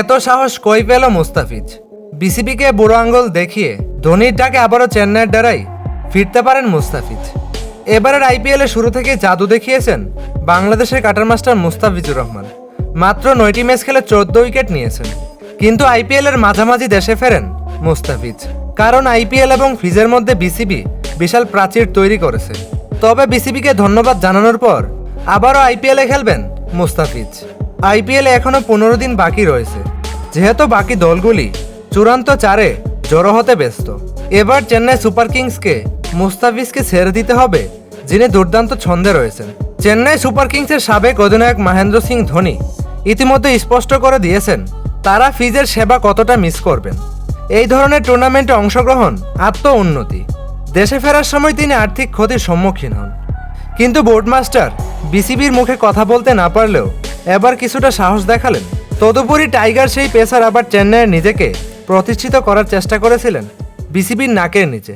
এত সাহস কই পেল মুস্তাফিজ? বিসিবিকে বুড়ো আঙ্গুল দেখিয়ে ধোনির ডাকে আবারও চেন্নাইয়ের দ্বারাই ফিরতে পারেন মুস্তাফিজ। এবারের আইপিএলে শুরু থেকে জাদু দেখিয়েছেন বাংলাদেশের কাটার মাস্টার মুস্তাফিজুর রহমান। মাত্র নয়টি ম্যাচ খেলে চোদ্দ উইকেট নিয়েছেন। কিন্তু আইপিএলের মাঝামাঝি দেশে ফেরেন মুস্তাফিজ। কারণ আইপিএল এবং ফিজের মধ্যে বিসিবি বিশাল প্রাচীর তৈরি করেছে। তবে বিসিবিকে ধন্যবাদ জানানোর পর আবারও আইপিএলে খেলবেন মুস্তাফিজ। আইপিএলে এখনও পনেরো দিন বাকি রয়েছে। যেহেতু বাকি দলগুলি চূড়ান্ত চারে জড়ো হতে ব্যস্ত। এবার চেন্নাই সুপার কিংসকে মুস্তাফিজকে ছেড়ে দিতে হবে, যিনি দুর্দান্ত ছন্দে রয়েছেন। চেন্নাই সুপার কিংসের সাবেক অধিনায়ক মহেন্দ্র সিং ধোনি ইতিমধ্যে স্পষ্ট করে দিয়েছেন, তারা ফিজের সেবা কতটা মিস করবেন। এই ধরনের টুর্নামেন্টে অংশগ্রহণ আত্ম উন্নতি দেশে ফেরার সময় তিনি আর্থিক ক্ষতির সম্মুখীন হন। কিন্তু বোর্ডমাস্টার বিসিবির মুখে কথা বলতে না পারলেও এবার কিছুটা সাহস দেখালেন। তদুপরি টাইগার সেই পেসার আবার চেন্নাইয়ের নিজেকে প্রতিষ্ঠিত করার চেষ্টা করেছিলেন বিসিবির নাকের নিচে।